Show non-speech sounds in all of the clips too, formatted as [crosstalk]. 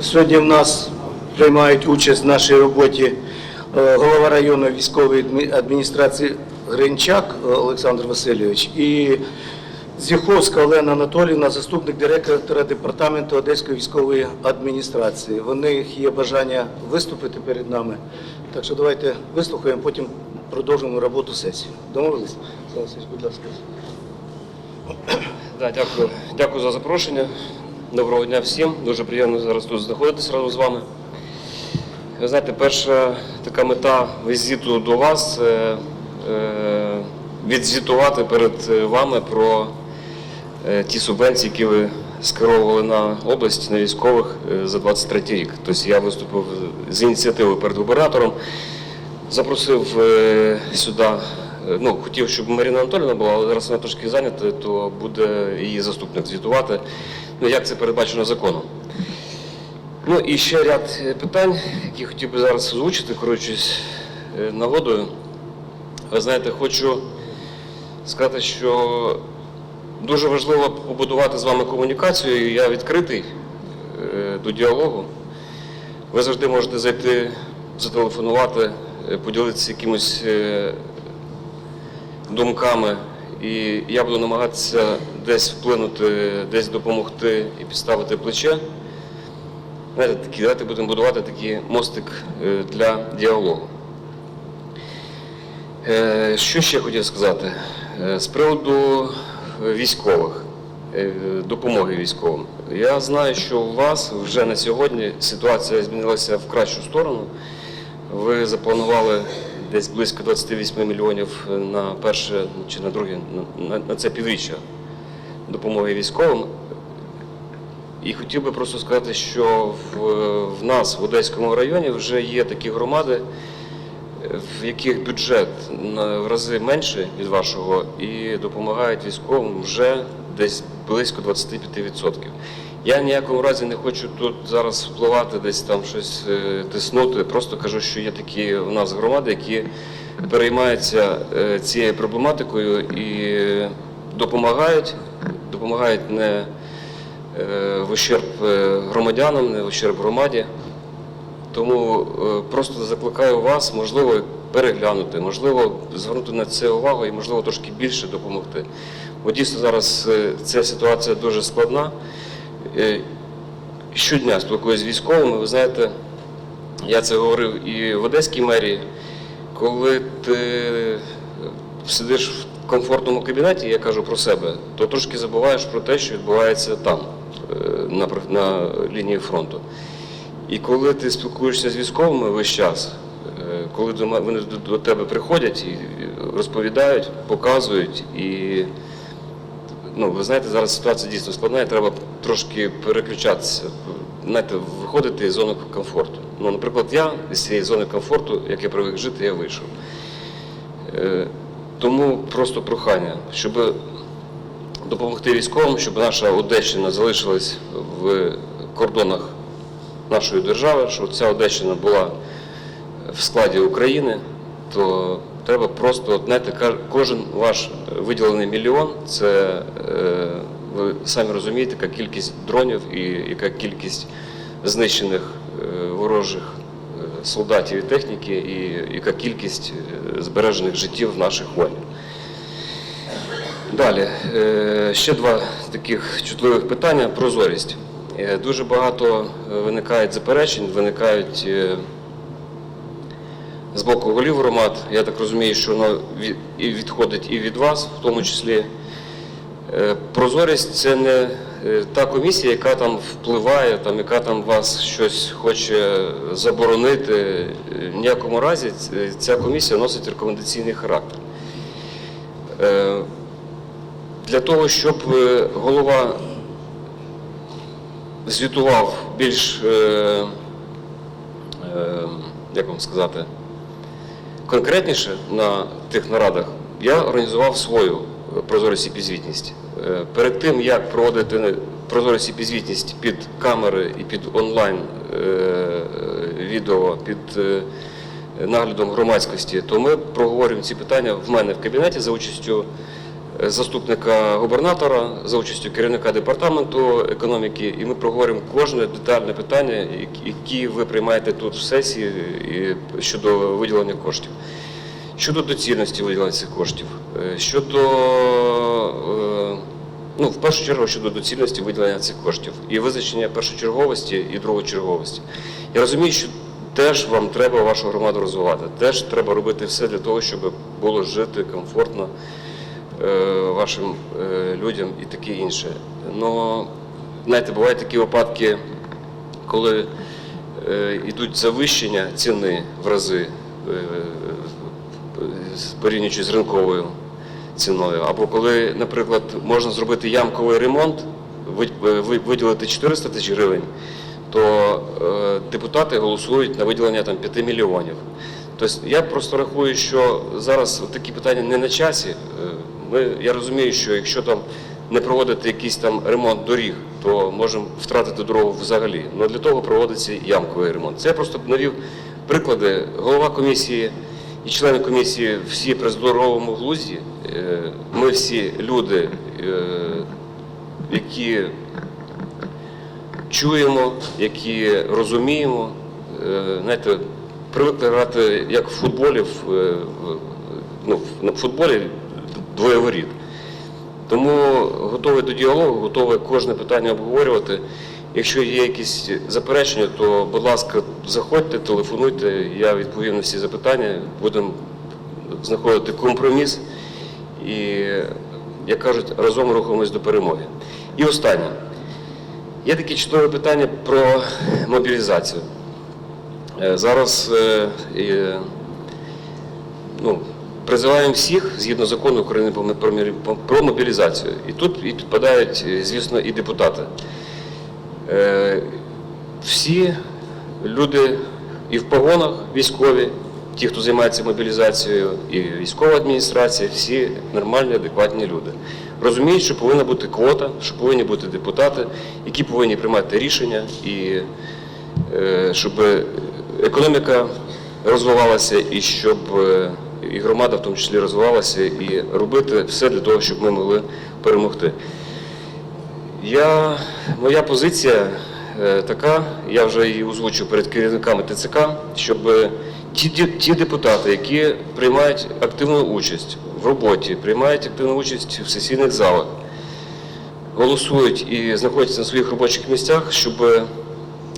Сьогодні в нас приймають участь в нашій роботі е, голова районної військової адміністрації Гринчак е, Олександр Васильович і Зіховська Олена Анатоліївна, заступник директора департаменту Одеської військової адміністрації. В них є бажання виступити перед нами. Так що давайте вислухаємо, потім продовжимо роботу сесії. Домовились? Будь ласка. Да, дякую. дякую за запрошення. Доброго дня всім. Дуже приємно зараз тут знаходитися разом з вами. Ви знаєте, перша така мета візиту до вас це е, відзвітувати перед е, вами про е, ті субвенції, які ви скеровували на область, на військових е, за 23 рік. Тобто я виступив з ініціативою перед губернатором, запросив е, сюди, е, ну, хотів, щоб Маріна Анатоліївна була, але зараз вона трошки зайнята, то буде її заступник звітувати, ну, як це передбачено законом. Ну і ще ряд е, питань, які хотів би зараз озвучити, керуючись е, нагодою. Ви знаєте, хочу сказати, що дуже важливо побудувати з вами комунікацію. Я відкритий е, до діалогу. Ви завжди можете зайти, зателефонувати, поділитися якимось думками. І я буду намагатися десь вплинути, десь допомогти і підставити плече. Знаєте, такі, давайте будемо будувати такий мостик е, для діалогу. Е, Що ще хотів сказати? Е, З приводу військових, допомоги військовим. Я знаю, що у вас вже на сьогодні ситуація змінилася в кращу сторону. Ви запланували десь близько 28 мільйонів на перше чи на друге, на це півріччя допомоги військовим. І хотів би просто сказати, що в, в нас в Одеському районі вже є такі громади, в яких бюджет в рази менший від вашого і допомагають військовим вже десь близько 25%. Я ніякому разі не хочу тут зараз впливати, десь там щось е, тиснути. Просто кажу, що є такі у нас громади, які переймаються е, цією проблематикою і допомагають, допомагають не е, в ущерб е, громадянам, не в ущерб громаді. Тому е, просто закликаю вас, можливо, переглянути, можливо, звернути на це увагу і, можливо, трошки більше допомогти. Бо дійсно зараз ця ситуація дуже складна. Щодня спілкуюся з військовими, ви знаєте, я це говорив і в Одеській мерії, коли ти сидиш в комфортному кабінеті, я кажу про себе, то трошки забуваєш про те, що відбувається там, е, на, на лінії фронту. І коли ти спілкуєшся з військовими весь час, е, коли вони до- тебе приходять і розповідають, показують, і ну, ви знаєте, зараз ситуація дійсно складна, і треба трошки переключатися, знаєте, виходити із зони комфорту. Ну, наприклад, я з цієї зони комфорту, як я привик жити, я вийшов. Тому просто прохання, щоб допомогти військовим, щоб наша Одещина залишилась в кордонах нашої держави, щоб ця Одещина була в складі України, то треба просто, знаєте, кожен ваш виділений мільйон, це е, ви самі розумієте, яка кількість дронів і яка кількість знищених е, ворожих солдатів і техніки, і яка кількість е, збережених життів наших воїнів. Далі, е, ще два таких чутливих питання. Прозорість. Е, Дуже багато виникають заперечень, виникають з боку голів громад. Я так розумію, що воно відходить і від вас, в тому числі. Е, Прозорість це не е, та комісія, яка там впливає, там, яка там вас щось хоче заборонити. Е, В ніякому разі ця комісія носить рекомендаційний характер. Для того, щоб голова звітував більш, як вам сказати, конкретніше на тих нарадах, я організував свою прозорість і підзвітність. Е, Перед тим, як проводити прозорість і підзвітність під камери і під онлайн е, відео, під е, наглядом громадськості, то ми проговорюємо ці питання в мене в кабінеті за участю заступника губернатора за участю керівника департаменту економіки, і ми проговоримо кожне детальне питання, які- ви приймаєте тут в сесії щодо виділення коштів. Щодо доцільності виділення цих коштів, щодо ну, в першу чергу щодо доцільності виділення цих коштів і визначення першочерговості і другочерговості. Я розумію, що теж вам треба вашу громаду розвивати, теж треба робити все для того, щоб було жити комфортно е, вашим е, людям і таке інше. Но, знаєте, бувають такі випадки, коли е, йдуть завищення ціни в рази, е, порівнюючи з ринковою ціною. Або коли, наприклад, можна зробити ямковий ремонт, ви- ви- виділити 400 тисяч гривень, то е, депутати голосують на виділення там, 5 мільйонів. Тобто я просто рахую, що зараз такі питання не на часі. Е, Ми, я розумію, що якщо там не проводити якийсь там ремонт доріг, то можемо втратити дорогу взагалі. Але для того проводиться ямковий ремонт. Це я просто навів приклади. Голова комісії і члени комісії всі при здоровому глузді. Е, Ми всі люди, е, які чуємо, які розуміємо. Е, Знаєте, привикли грати як в футболі, в, ну, в- футболі двоє воріт. Тому готовий до діалогу, готовий кожне питання обговорювати. Якщо є якісь заперечення, то, будь ласка, заходьте, телефонуйте, я відповім на всі запитання, будемо знаходити компроміс і, як кажуть, разом рухаємось до перемоги. І останнє. Є таке чудове питання про мобілізацію. Е, Зараз е, ну, призиваємо всіх згідно закону України про мобілізацію. І тут і підпадають, е, звісно, і депутати. Всі люди і в погонах військові, ті, хто займається мобілізацією, і військова адміністрація, всі нормальні, адекватні люди. Розуміють, що повинна бути квота, що повинні бути депутати, які повинні приймати рішення, і е, щоб економіка розвивалася, і щоб е, і громада в тому числі розвивалася, і робити все для того, щоб ми могли перемогти. Я, моя позиція е, така, я вже її озвучив перед керівниками ТЦК, щоб ті, ті, депутати, які приймають активну участь в роботі, приймають активну участь в сесійних залах, голосують і знаходяться на своїх робочих місцях, щоб е,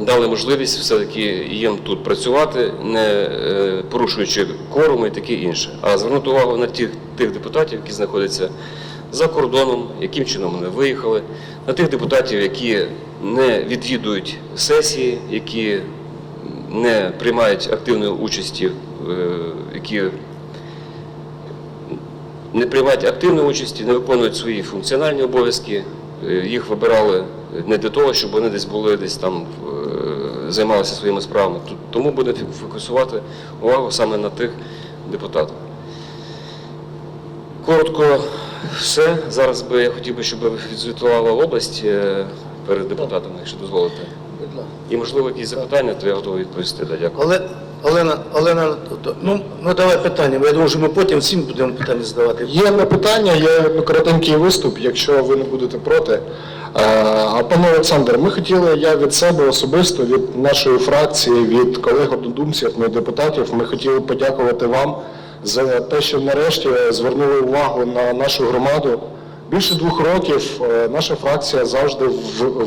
дали можливість все-таки їм тут працювати, не е, порушуючи кворуми і таке інше. А звернути увагу на тих, тих депутатів, які знаходяться за кордоном, яким чином вони виїхали, на тих депутатів, які не відвідують сесії, які не приймають активної участі, е, які не приймають активної участі, не виконують свої функціональні обов'язки. Е, Їх вибирали не для того, щоб вони десь були, десь там е, займалися своїми справами. Тому буде фокусувати увагу саме на тих депутатах. Коротко все. Зараз би я хотів би, щоб відзвітувала область перед депутатами, якщо дозволите. І можливо якісь запитання, то я готовий відповісти. Да, дякую. Але, Олена, Олена, ну, ну давай питання. Я думаю, що ми потім всім будемо питання задавати. Є одне питання, є коротенький виступ, якщо ви не будете проти. А пане Олександр, ми хотіли, я від себе особисто, від нашої фракції, від колег однодумців, ну, депутатів, ми хотіли подякувати вам за те, що нарешті звернули увагу на нашу громаду. Більше двох років е, наша фракція завжди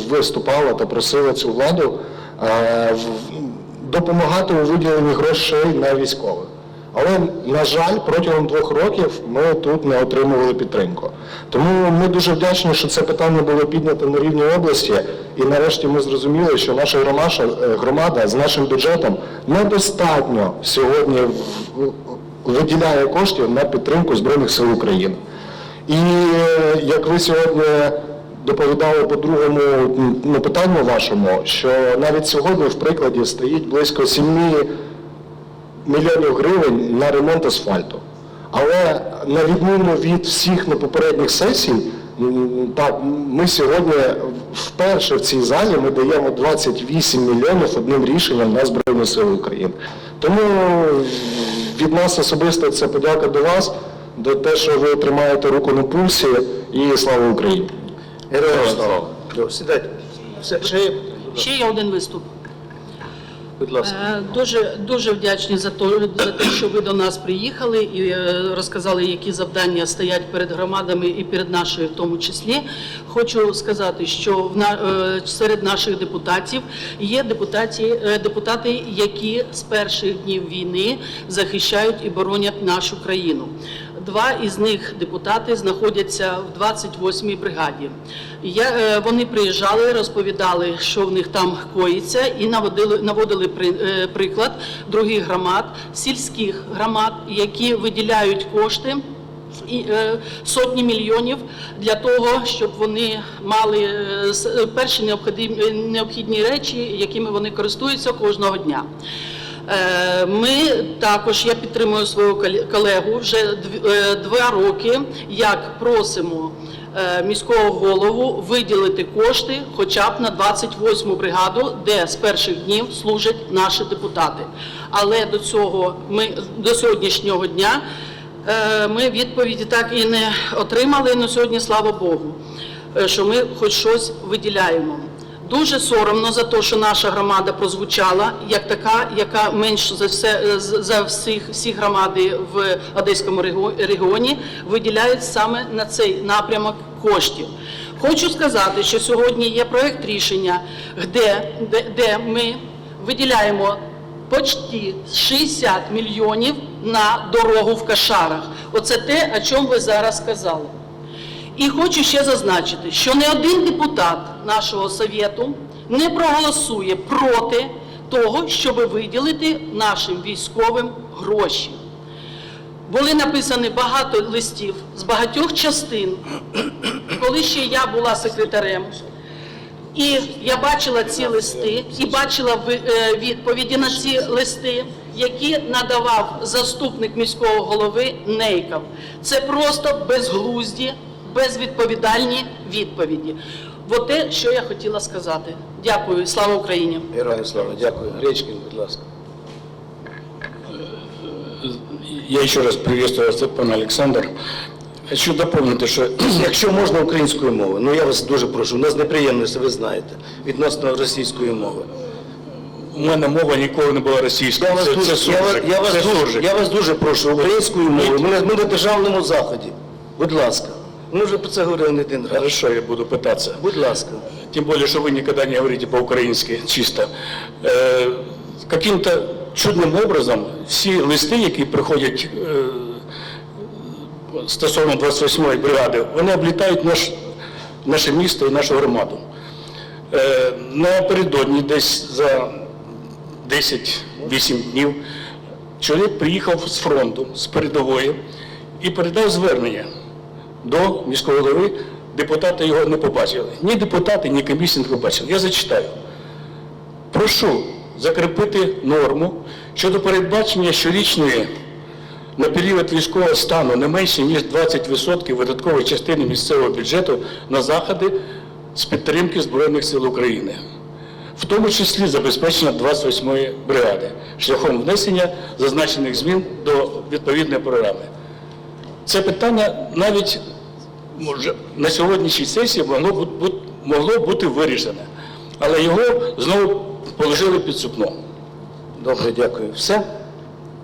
виступала та просила цю владу е, допомагати у виділенні грошей на військових. Але, на жаль, протягом двох років ми тут не отримували підтримку. Тому ми дуже вдячні, що це питання було піднято на рівні області, і нарешті ми зрозуміли, що наша е, громада з нашим бюджетом недостатньо сьогодні виділяє коштів на підтримку Збройних сил України. І е, як ви сьогодні доповідали по другому ну, питанню вашому, що навіть сьогодні в прикладі стоїть близько 7 мільйонів гривень на ремонт асфальту. Але на відміну від всіх на попередніх сесій, так, ми сьогодні вперше в цій залі ми даємо 28 мільйонів одним рішенням на Збройні Сили України. Тому від нас особисто це подяка до вас. До те, що ви тримаєте руку на пульсі, і слава Україні. Героям Слава. слава. Сідайте. Все, ще є? Ще є один виступ. Будь ласка. Е, Дуже дуже вдячні за те, за те, що ви до нас приїхали і е, розказали, які завдання стоять перед громадами і перед нашою, в тому числі. Хочу сказати, що в на е, серед наших депутатів є депутати, які з перших днів війни захищають і боронять нашу країну. Два із них депутати знаходяться в 28-й бригаді. Я, е, вони приїжджали, розповідали, що в них там коїться, і наводили, наводили при, е, приклад других громад, сільських громад, які виділяють кошти. І, е, сотні мільйонів для того, щоб вони мали перші необхідні, необхідні речі, якими вони користуються кожного дня. Е, Ми також, я підтримую коле- колегу, вже е, два роки, як просимо е, міського голову виділити кошти хоча б на 28-му бригаду, де з перших днів служать наші депутати. Але до цього ми до сьогоднішнього дня ми відповіді так і не отримали. На сьогодні, слава Богу, що ми хоч щось виділяємо. Дуже соромно за те, що наша громада прозвучала як така, яка менш за все за всіх всі громади в Одеському регіо- регіоні виділяють саме на цей напрямок коштів. Хочу сказати, що сьогодні є проект рішення, де, де, де ми виділяємо почти 60 мільйонів на дорогу в Кашарах. Оце те, о чому ви зараз сказали. І хочу ще зазначити, що не один депутат нашого совєту не проголосує проти того, щоб виділити нашим військовим гроші. Були написані багато листів з багатьох частин, коли ще я була секретарем. І я бачила ці листи і бачила е, відповіді на ці листи, які надавав заступник міського голови Нейков. Це просто безглузді, безвідповідальні відповіді. От те, що я хотіла сказати. Дякую. Слава Україні! Героям слава. Дякую. Речкін, будь ласка. Я еще раз приветствую вас, пан Александр. Хочу доповнити, що [clears throat] Якщо можна українською мовою, ну я вас дуже прошу, у нас неприємності, ви знаєте, відносно російської мови. у мене мова ніколи не була російською. Я вас, Це, дуже, це я, я, вас дуже, я вас дуже прошу українською мовою. Ми, ми на державному заході. Будь ласка. Ми вже про це говорили не один раз. Хорошо, я буду пытаться. Будь ласка. Тем более, что вы никогда не говорите по-українськи чисто. Э, каким-то чудним образом всі листи, які приходять е, стосовно 28-ї бригади, вони облітають наш, наше місто і нашу громаду. Е, напередодні, десь за 10-8 днів, чоловік приїхав з фронту, з передової і передав звернення до міського голови. Депутати його не побачили. Ні депутати, ні комісії не побачили. Я зачитаю. Прошу закріпити норму щодо передбачення щорічної на період військового стану не менше, ніж 20% видаткової частини місцевого бюджету на заходи з підтримки Збройних сил України, в тому числі забезпечення 28-ї бригади, шляхом внесення зазначених змін до відповідної програми. Це питання навіть може, на сьогоднішній сесії могло бу- бу- могло бути вирішене, але його знову положили під сукно. Добре, дякую. Все?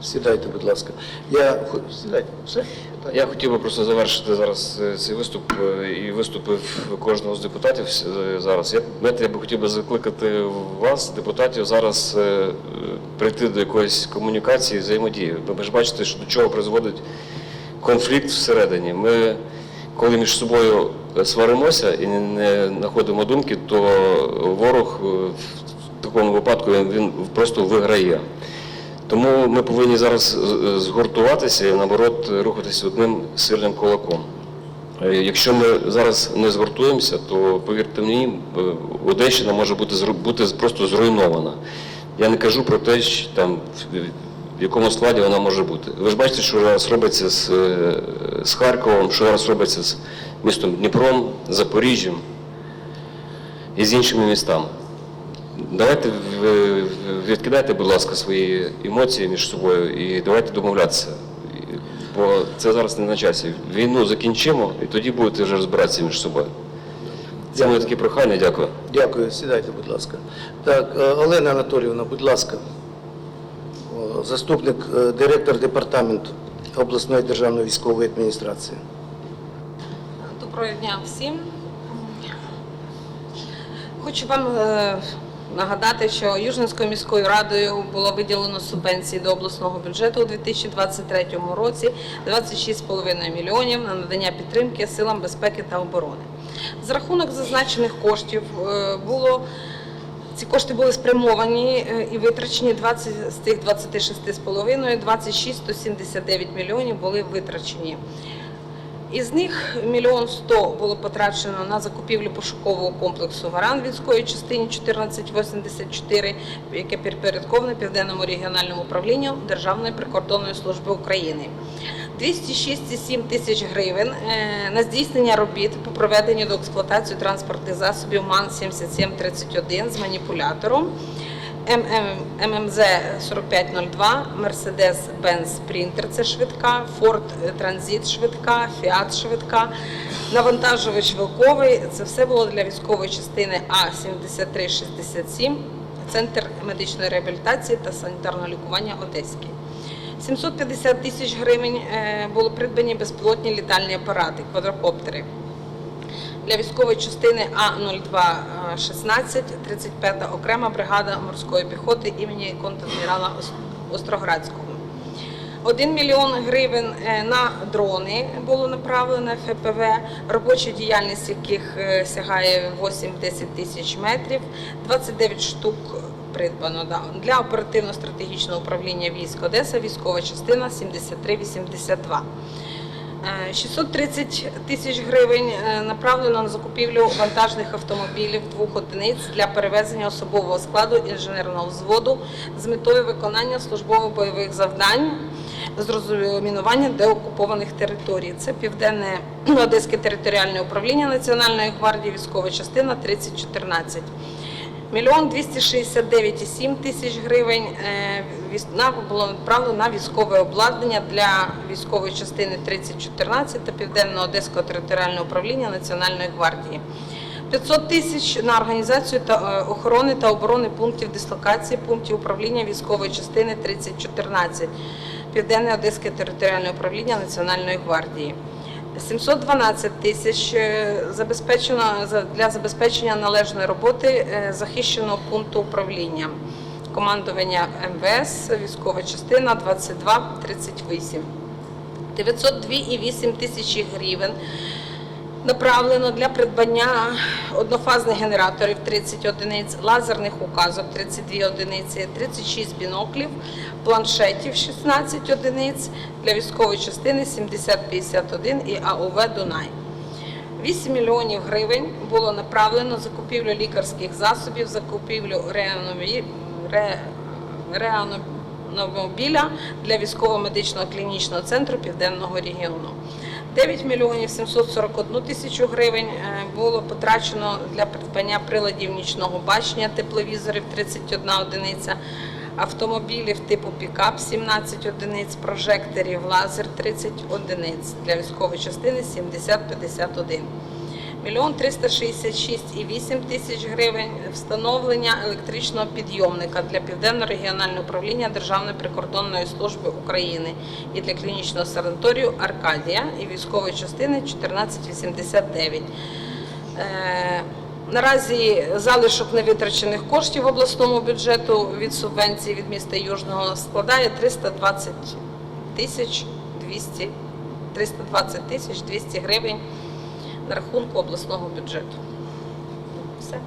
Сідайте, будь ласка. Я сідайте. Все? Я хотів би просто завершити зараз е, цей виступ е, і виступив кожного з депутатів е, зараз. Я, знаєте, я би хотів би закликати вас, депутатів, зараз прийти до якоїсь комунікації, взаємодії. Бо Ви ж бачите, що до чого призводить конфлікт всередині. Ми, коли між собою сваримося і не- знаходимо думки, то ворог е, в такому випадку він, просто виграє. Тому ми повинні зараз згуртуватися і наоборот рухатися одним сильним кулаком. Е, Якщо ми зараз не згуртуємося, то повірте мені, е, Одещина може бути бути просто зруйнована. Я не кажу про те, що там в- якому складі вона може бути. Ви ж бачите, що зараз робиться з, е, з Харковом, що зараз робиться з містом Дніпром, Запоріжжям і з іншими містами. Давайте відкидайте, будь ласка, свої емоції між собою і давайте домовлятися. Бо це зараз не на часі. Війну закінчимо і тоді будете вже розбиратися між собою. Це моє таке прохання, дякую. Дякую, сідайте, будь ласка. Так, е, Олена Анатоліївна, будь ласка. Заступник е, директор департаменту обласної державної військової адміністрації. Доброго дня всім. Хочу вам е, нагадати, що Южненською міською радою було виділено субвенції до обласного бюджету у 2023 році 26,5 мільйонів на надання підтримки силам безпеки та оборони. За рахунок зазначених коштів е, було ці кошти були спрямовані е, і витрачені 20 з тих 26,5, 26 179 мільйонів були витрачені. Із них мільйон сто було потрачено на закупівлю пошукового комплексу «Варан» в військовій частині 1484, яке підпорядковане Південному регіональному управлінню Державної прикордонної служби України. 206,7 тисяч гривень е, на здійснення робіт по проведенню до експлуатації транспортних засобів МАН-7731 з маніпулятором. ММ ММЗ 4502, Mercedes Benz Sprinter – це швидка, Ford Transit швидка, Fiat швидка, навантажувач Вилковий. Це все було для військової частини А7367, Центр медичної реабілітації та санітарного лікування Одеський. 750 тисяч гривень е, було придбані безпілотні літальні апарати, квадрокоптери для військової частини А-0216, 35-та окрема бригада морської піхоти імені контадмірала Остроградського. 1 мільйон гривень е, на дрони було направлено ФПВ, робоча діяльність яких е, сягає 8-10 тисяч метрів, 29 штук придбано да. для оперативно-стратегічного управління військ Одеса, військова частина 7382. Е, 630 тисяч гривень е, направлено на закупівлю вантажних автомобілів двох одиниць для перевезення особового складу інженерного взводу з метою виконання службово-бойових завдань з розмінування деокупованих територій. Це Південне Одеське територіальне управління Національної гвардії, військова частина 3014. Мільйон 269,7 тисяч гривень е, було направлено на військове обладнання для військової частини 3014 та Південно-Одеського територіального управління Національної гвардії. 500 тисяч на організацію та е, охорони та оборони пунктів дислокації, пунктів управління військової частини 3014, Південне Одеське територіальне управління Національної гвардії. 712 тисяч е, забезпечено за- для забезпечення належної роботи е, захищеного пункту управління. Командування МВС, військова частина 2238. 902,8 тисячі гривень направлено для придбання однофазних генераторів 30 одиниць, лазерних указок 32 одиниці, 36 біноклів, планшетів 16 одиниць для військової частини 7051 і АОВ Дунай. 8 мільйонів гривень було направлено закупівлю лікарських засобів, закупівлю реаномі- ре- реаномобіля для військово-медичного клінічного центру Південного регіону. 9 мільйонів 741 тисячу гривень е, було потрачено для придбання приладів нічного бачення, тепловізорів 31 одиниця, автомобілів типу пікап 17 одиниць, прожекторів лазер 30 одиниць для військової частини 7051. Мільйон 366,8 тисяч гривень встановлення електричного підйомника для Південно-регіонального управління Державної прикордонної служби України і для клінічного санаторію Аркадія і військової частини 1489. Е, Наразі залишок невитрачених коштів в обласному бюджету від субвенції від міста Южного складає 320 тисяч 200, 320 тисяч 200 гривень на рахунку обласного бюджету. Все.